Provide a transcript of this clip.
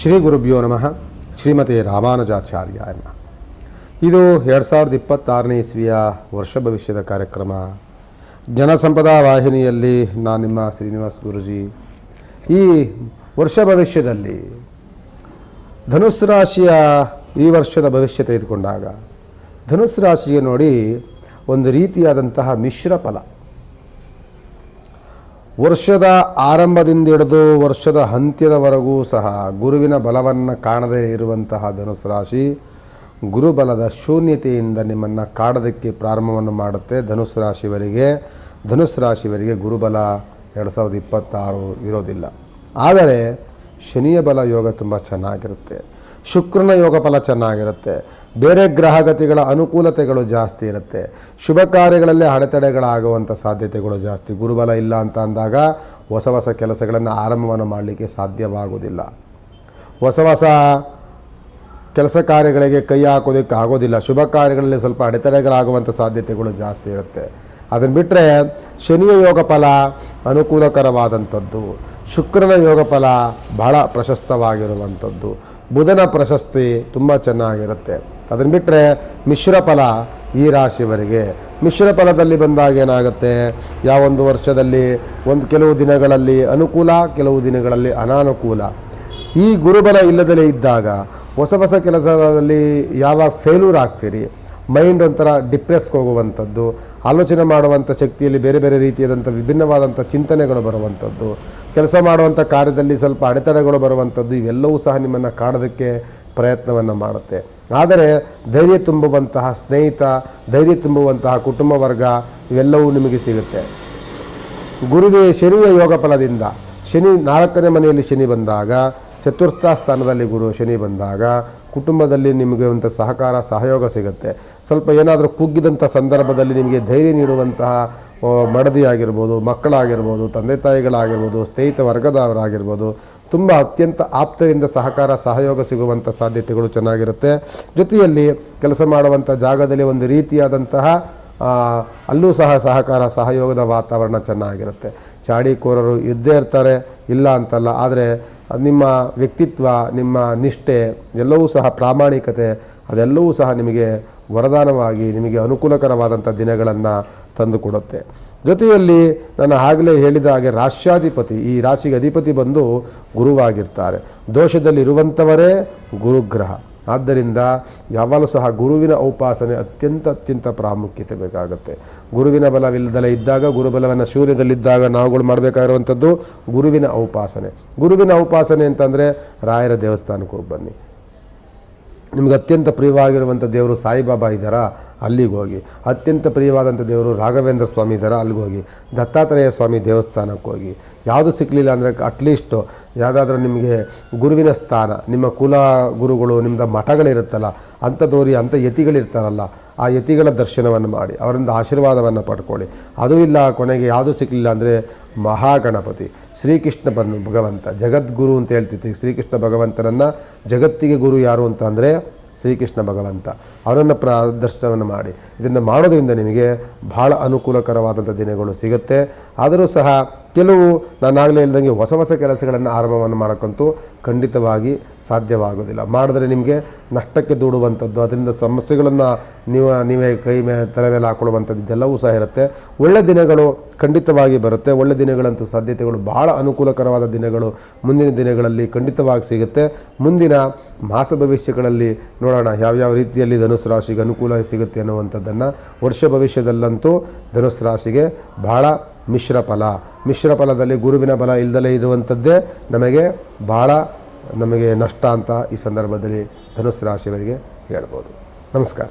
ಶ್ರೀ ಗುರುಭ್ಯೋ ನಮಃ. ಶ್ರೀಮತಿ ರಾಮಾನುಜಾಚಾರ್ಯ ನಮಃ ಇದು ಎರಡು ಸಾವಿರದ ಇಪ್ಪತ್ತಾರನೇ ಇಸ್ವಿಯ ವರ್ಷ ಭವಿಷ್ಯದ ಕಾರ್ಯಕ್ರಮ. ಜನಸಂಪದಾ ವಾಹಿನಿಯಲ್ಲಿ ನಾನು ನಿಮ್ಮ ಶ್ರೀನಿವಾಸ್ ಗುರುಜಿ. ಈ ವರ್ಷ ಭವಿಷ್ಯದಲ್ಲಿ ಧನುಸ್ ರಾಶಿಯ ಈ ವರ್ಷದ ಭವಿಷ್ಯ ತೆಗೆದುಕೊಂಡಾಗ ಧನುಸ್ ರಾಶಿಗೆ ನೋಡಿ ಒಂದು ರೀತಿಯಾದಂತಹ ಮಿಶ್ರ ಫಲ. ವರ್ಷದ ಆರಂಭದಿಂದ ಹಿಡಿದು ವರ್ಷದ ಅಂತ್ಯದವರೆಗೂ ಸಹ ಗುರುವಿನ ಬಲವನ್ನು ಕಾಣದೇ ಇರುವಂತಹ ಧನುಸು ರಾಶಿ ಗುರುಬಲದ ಶೂನ್ಯತೆಯಿಂದ ನಿಮ್ಮನ್ನು ಕಾಡೋದಕ್ಕೆ ಪ್ರಾರಂಭವನ್ನು ಮಾಡುತ್ತೆ ಧನುಸು ರಾಶಿವರಿಗೆ ಧನುಸು ರಾಶಿವರಿಗೆ ಗುರುಬಲ ಎರಡು ಸಾವಿರದ ಇಪ್ಪತ್ತಾರು ಇರೋದಿಲ್ಲ. ಆದರೆ ಶನಿಯ ಬಲ ಯೋಗ ತುಂಬ ಚೆನ್ನಾಗಿರುತ್ತೆ. ಶುಕ್ರನ ಯೋಗ ಫಲ ಚೆನ್ನಾಗಿರುತ್ತೆ. ಬೇರೆ ಗ್ರಹಗತಿಗಳ ಅನುಕೂಲತೆಗಳು ಜಾಸ್ತಿ ಇರುತ್ತೆ. ಶುಭ ಕಾರ್ಯಗಳಲ್ಲಿ ಅಡೆತಡೆಗಳಾಗುವಂಥ ಸಾಧ್ಯತೆಗಳು ಜಾಸ್ತಿ. ಗುರುಬಲ ಇಲ್ಲ ಅಂತ ಅಂದಾಗ ಹೊಸ ಹೊಸ ಕೆಲಸಗಳನ್ನು ಆರಂಭವನ್ನು ಮಾಡಲಿಕ್ಕೆ ಸಾಧ್ಯವಾಗೋದಿಲ್ಲ ಹೊಸ ಹೊಸ ಕೆಲಸ ಕಾರ್ಯಗಳಿಗೆ ಕೈ ಹಾಕೋದಕ್ಕೆ ಆಗೋದಿಲ್ಲ. ಶುಭ ಕಾರ್ಯಗಳಲ್ಲಿ ಸ್ವಲ್ಪ ಅಡೆತಡೆಗಳಾಗುವಂಥ ಸಾಧ್ಯತೆಗಳು ಜಾಸ್ತಿ ಇರುತ್ತೆ. ಅದನ್ನು ಬಿಟ್ಟರೆ ಶನಿಯ ಯೋಗ ಫಲ ಅನುಕೂಲಕರವಾದಂಥದ್ದು. ಶುಕ್ರನ ಯೋಗ ಫಲ ಬಹಳ ಪ್ರಶಸ್ತವಾಗಿರುವಂಥದ್ದು. ಬುಧನ ಪ್ರಶಸ್ತಿ ತುಂಬ ಚೆನ್ನಾಗಿರುತ್ತೆ. ಅದನ್ನು ಬಿಟ್ಟರೆ ಮಿಶ್ರ ಫಲ ಈ ರಾಶಿಯವರಿಗೆ. ಮಿಶ್ರ ಫಲದಲ್ಲಿ ಬಂದಾಗ ಏನಾಗುತ್ತೆ? ಯಾವೊಂದು ವರ್ಷದಲ್ಲಿ, ಒಂದು ಕೆಲವು ದಿನಗಳಲ್ಲಿ ಅನುಕೂಲ, ಕೆಲವು ದಿನಗಳಲ್ಲಿ ಅನಾನುಕೂಲ. ಈ ಗುರುಬಲ ಇಲ್ಲದಲೇ ಇದ್ದಾಗ ಹೊಸ ಹೊಸ ಕೆಲಸದಲ್ಲಿ ಯಾವಾಗ ಫೇಲ್ಯೂರ್ ಆಗ್ತೀರಿ? ಮೈಂಡ್ ಒಂಥರ ಡಿಪ್ರೆಸ್ಗೆ ಹೋಗುವಂಥದ್ದು, ಆಲೋಚನೆ ಮಾಡುವಂಥ ಶಕ್ತಿಯಲ್ಲಿ ಬೇರೆ ಬೇರೆ ರೀತಿಯಾದಂಥ ವಿಭಿನ್ನವಾದಂಥ ಚಿಂತನೆಗಳು ಬರುವಂಥದ್ದು, ಕೆಲಸ ಮಾಡುವಂಥ ಕಾರ್ಯದಲ್ಲಿ ಸ್ವಲ್ಪ ಅಡೆತಡೆಗಳು ಬರುವಂಥದ್ದು, ಇವೆಲ್ಲವೂ ಸಹ ನಿಮ್ಮನ್ನು ಕಾಡೋದಕ್ಕೆ ಪ್ರಯತ್ನವನ್ನು ಮಾಡುತ್ತೆ. ಆದರೆ ಧೈರ್ಯ ತುಂಬುವಂತಹ ಸ್ನೇಹಿತ, ಧೈರ್ಯ ತುಂಬುವಂತಹ ಕುಟುಂಬ ವರ್ಗ ಇವೆಲ್ಲವೂ ನಿಮಗೆ ಸಿಗುತ್ತೆ. ಗುರುವೇ, ಶನಿಯ ಯೋಗ ಫಲದಿಂದ ಶನಿ ನಾಲ್ಕನೇ ಮನೆಯಲ್ಲಿ ಶನಿ ಬಂದಾಗ ಚತುರ್ಥ ಸ್ಥಾನದಲ್ಲಿ ಗುರು ಶನಿ ಬಂದಾಗ ಕುಟುಂಬದಲ್ಲಿ ನಿಮಗೆ ಒಂದು ಸಹಕಾರ, ಸಹಯೋಗ ಸಿಗುತ್ತೆ. ಸ್ವಲ್ಪ ಏನಾದರೂ ಕುಗ್ಗಿದಂಥ ಸಂದರ್ಭದಲ್ಲಿ ನಿಮಗೆ ಧೈರ್ಯ ನೀಡುವಂತಹ ಮಡದಿ ಆಗಿರ್ಬೋದು ಮಕ್ಕಳಾಗಿರ್ಬೋದು, ತಂದೆ ತಾಯಿಗಳಾಗಿರ್ಬೋದು, ಸ್ನೇಹಿತ ವರ್ಗದವರಾಗಿರ್ಬೋದು, ತುಂಬ ಅತ್ಯಂತ ಆಪ್ತರಿಂದ ಸಹಕಾರ, ಸಹಯೋಗ ಸಿಗುವಂಥ ಸಾಧ್ಯತೆಗಳು ಚೆನ್ನಾಗಿರುತ್ತೆ. ಜೊತೆಯಲ್ಲಿ ಕೆಲಸ ಮಾಡುವಂಥ ಜಾಗದಲ್ಲಿ ಒಂದು ರೀತಿಯಾದಂತಹ ಅಲ್ಲೂ ಸಹ ಸಹಕಾರ ಸಹಯೋಗದ ವಾತಾವರಣ ಚೆನ್ನಾಗಿರುತ್ತೆ. ಚಾಡಿಕೋರರು ಇದ್ದೇ ಇರ್ತಾರೆ, ಇಲ್ಲ ಅಂತಲ್ಲ. ಆದರೆ ನಿಮ್ಮ ವ್ಯಕ್ತಿತ್ವ, ನಿಮ್ಮ ನಿಷ್ಠೆ, ಎಲ್ಲವೂ ಸಹ ಪ್ರಾಮಾಣಿಕತೆ, ಅದೆಲ್ಲವೂ ಸಹ ನಿಮಗೆ ವರದಾನವಾಗಿ, ನಿಮಗೆ ಅನುಕೂಲಕರವಾದಂಥ ದಿನಗಳನ್ನು ತಂದುಕೊಡುತ್ತೆ. ಜೊತೆಯಲ್ಲಿ ನಾನು ಆಗಲೇ ಹೇಳಿದ ಹಾಗೆ ರಾಶ್ಯಾಧಿಪತಿ ಈ ರಾಶಿಗೆ ಅಧಿಪತಿ ಬಂದು ಗುರುವಾಗಿರ್ತಾರೆ. ದೋಷದಲ್ಲಿರುವಂಥವರೇ ಗುರುಗ್ರಹ. ಆದ್ದರಿಂದ ಯಾವಾಗಲೂ ಸಹ ಗುರುವಿನ ಉಪಾಸನೆ ಅತ್ಯಂತ ಅತ್ಯಂತ ಪ್ರಾಮುಖ್ಯತೆ ಬೇಕಾಗುತ್ತೆ. ಗುರುವಿನ ಬಲವಿಲ್ಲದಲೇ ಇದ್ದಾಗ, ಗುರುಬಲವನ್ನು ಶೂನ್ಯದಲ್ಲಿದ್ದಾಗ ನಾವುಗಳು ಮಾಡಬೇಕಾಗಿರುವಂಥದ್ದು ಗುರುವಿನ ಉಪಾಸನೆ. ಗುರುವಿನ ಉಪಾಸನೆ ಅಂತಂದರೆ ರಾಯರ ದೇವಸ್ಥಾನಕ್ಕೆ ಹೋಗಿ ಬನ್ನಿ. ನಿಮ್ಗೆ ಅತ್ಯಂತ ಪ್ರಿಯವಾಗಿರುವಂಥ ದೇವರು ಸಾಯಿಬಾಬಾ ಇದ್ದಾರಾ, ಅಲ್ಲಿಗೆ ಹೋಗಿ. ಅತ್ಯಂತ ಪ್ರಿಯವಾದಂಥ ದೇವರು ರಾಘವೇಂದ್ರ ಸ್ವಾಮಿ ಇದ್ದಾರಾ, ಅಲ್ಲಿಗೆ ಹೋಗಿ. ದತ್ತಾತ್ರೇಯ ಸ್ವಾಮಿ ದೇವಸ್ಥಾನಕ್ಕೆ ಹೋಗಿ. ಯಾವುದು ಸಿಕ್ಕಲಿಲ್ಲ ಅಂದರೆ ಅಟ್ಲೀಸ್ಟು ಯಾವುದಾದ್ರೂ ನಿಮಗೆ ಗುರುವಿನ ಸ್ಥಾನ, ನಿಮ್ಮ ಕುಲ ಗುರುಗಳು ನಿಮ್ಮದು ಮಠಗಳಿರುತ್ತಲ್ಲ ಅಂಥದೋರಿ ಅಂಥ ಯತಿಗಳಿರ್ತಾರಲ್ಲ, ಆ ಯತಿಗಳ ದರ್ಶನವನ್ನು ಮಾಡಿ, ಅವರಿಂದ ಆಶೀರ್ವಾದವನ್ನು ಪಡ್ಕೊಳ್ಳಿ. ಅದು ಇಲ್ಲ, ಕೊನೆಗೆ ಯಾವುದೂ ಸಿಕ್ಕಲಿಲ್ಲ ಅಂದರೆ ಮಹಾಗಣಪತಿ, ಶ್ರೀಕೃಷ್ಣ ಬನ್, ಭಗವಂತ, ಜಗದ್ಗುರು ಅಂತ ಹೇಳ್ತಿರ್ತೀವಿ. ಶ್ರೀಕೃಷ್ಣ ಭಗವಂತನನ್ನು ಜಗತ್ತಿಗೆ ಗುರು ಯಾರು ಅಂತ ಅಂದರೆ ಶ್ರೀಕೃಷ್ಣ ಭಗವಂತ. ಅವರನ್ನು ಪ್ರ ದರ್ಶನವನ್ನು ಮಾಡಿ. ಇದನ್ನು ಮಾಡೋದರಿಂದ ನಿಮಗೆ ಬಹಳ ಅನುಕೂಲಕರವಾದಂಥ ದಿನಗಳು ಸಿಗುತ್ತೆ. ಆದರೂ ಸಹ ಕೆಲವು ನಾನಾಗಲೇ ಹೇಳ್ದಂಗೆ ಹೊಸ ಹೊಸ ಕೆಲಸಗಳನ್ನು ಆರಂಭವನ್ನು ಮಾಡೋಕ್ಕಂತೂ ಖಂಡಿತವಾಗಿ ಸಾಧ್ಯವಾಗೋದಿಲ್ಲ. ಮಾಡಿದ್ರೆ ನಿಮಗೆ ನಷ್ಟಕ್ಕೆ ದೂಡುವಂಥದ್ದು, ಅದರಿಂದ ಸಮಸ್ಯೆಗಳನ್ನು ನೀವು, ನೀವೇ ಕೈ ಮೇ, ತಲೆ ಮೇಲೆ ಹಾಕೊಳ್ಳುವಂಥದ್ದು ಇದೆಲ್ಲವೂ ಸಹ ಇರುತ್ತೆ. ಒಳ್ಳೆ ದಿನಗಳು ಖಂಡಿತವಾಗಿ ಬರುತ್ತೆ. ಒಳ್ಳೆ ದಿನಗಳಂತೂ ಸಾಧ್ಯತೆಗಳು ಬಹಳ ಅನುಕೂಲಕರವಾದ ದಿನಗಳು ಮುಂದಿನ ದಿನಗಳಲ್ಲಿ ಖಂಡಿತವಾಗಿ ಸಿಗುತ್ತೆ. ಮುಂದಿನ ಮಾಸ ಭವಿಷ್ಯಗಳಲ್ಲಿ ನೋಡೋಣ ಯಾವ್ಯಾವ ರೀತಿಯಲ್ಲಿ ಧನುಸು ರಾಶಿಗೆ ಅನುಕೂಲ ಸಿಗುತ್ತೆ ಅನ್ನುವಂಥದ್ದನ್ನು. ವರ್ಷ ಭವಿಷ್ಯದಲ್ಲಂತೂ ಧನುಸು ರಾಶಿಗೆ ಬಹಳ ಮಿಶ್ರ ಮಿಶ್ರಫಲದಲ್ಲಿ ಮಿಶ್ರ ಗುರುವಿನ ಬಲ ಇಲ್ಲದಲೇ ಇರುವಂಥದ್ದೇ ನಮಗೆ ಭಾಳ ನಮಗೆ ನಷ್ಟ ಅಂತ ಈ ಸಂದರ್ಭದಲ್ಲಿ ಧನುಸ್ ರಾಶಿಯವರಿಗೆ ಹೇಳ್ಬೋದು. ನಮಸ್ಕಾರ.